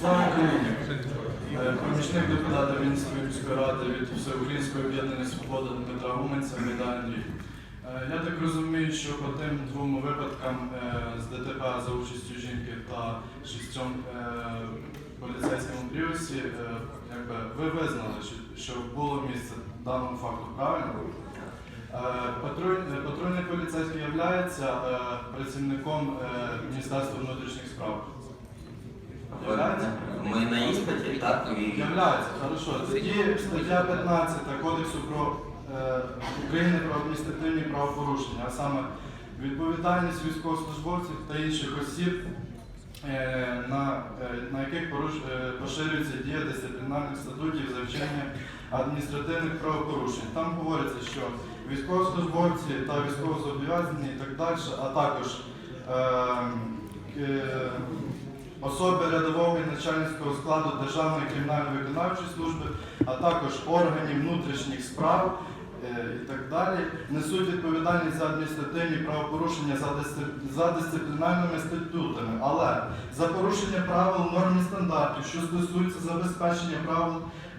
Слава Україні! Е, Помічник депутата Вінницької міської ради від Всеукраїнської об'єднаної свободи Дмитра Гуменця Майдан Андрій. Е, Я так розумію, що по тим двом випадкам е, з ДТП за участю жінки та шістьом поліцейському пріусі, е, якби ви визнали, що, було місце даному факту, правильно? Патруль, патрульний поліцейський є працівником Міністерства внутрішніх справ. Ми на іспиті, так? І Являється, хорошо. Тоді стаття 15 Кодексу про е, України про адміністративні правопорушення, а саме відповідальність військовослужбовців та інших осіб, е, на, е, на яких поруш, е, поширюється дія дисциплінарних статутів за вчинення адміністративних правопорушень. Там говориться, що військовослужбовці та військовозобов'язані і так далі, а також е, е, особи рядового і начальницького складу Державної кримінальної виконавчої служби, а також органів внутрішніх справ е, і так далі, несуть відповідальність за адміністративні правопорушення за, дисцип- за дисциплінарними статутами. Але за порушення правил норм і стандартів, що стосуються забезпечення правил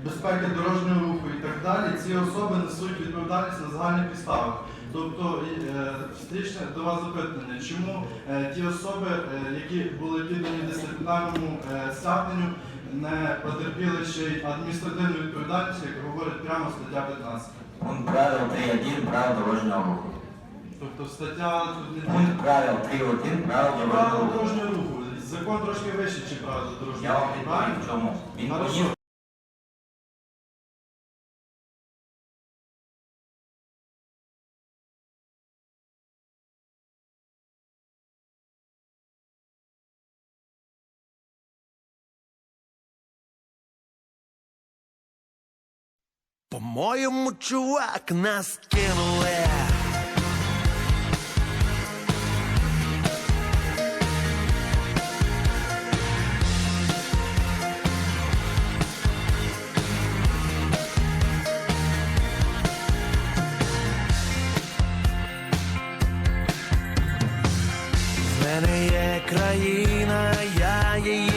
безпеки дорожнього руху і так далі, ці особи несуть відповідальність на загальних підставах. Тобто, е, встрічне до вас запитання, чому е, ті особи, які були піддані дисциплінарному е, стягненню, не потерпіли ще й адміністративну відповідальність, як говорить прямо стаття 15. пункт правил 3.1 правил дорожнього руху. Тобто стаття тут не Пункт правил 3.1 правил Правила дорожнього руху. дорожнього руху. Закон трошки вищий, чи правила Я дорожнього вам руху. відповім правильно? в чому. Він Хорошо. По-моєму, чувак, нас кинули. В мене є країна, я її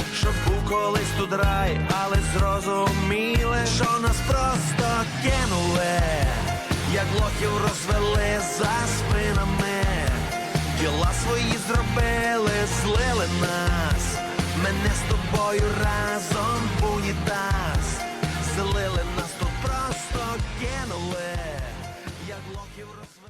колись тут рай, але зрозуміли, що нас просто кинули, як лохів розвели за спинами, діла свої зробили, злили нас, мене з тобою разом в унітаз. Злили нас тут просто кинули, як лохів розвели.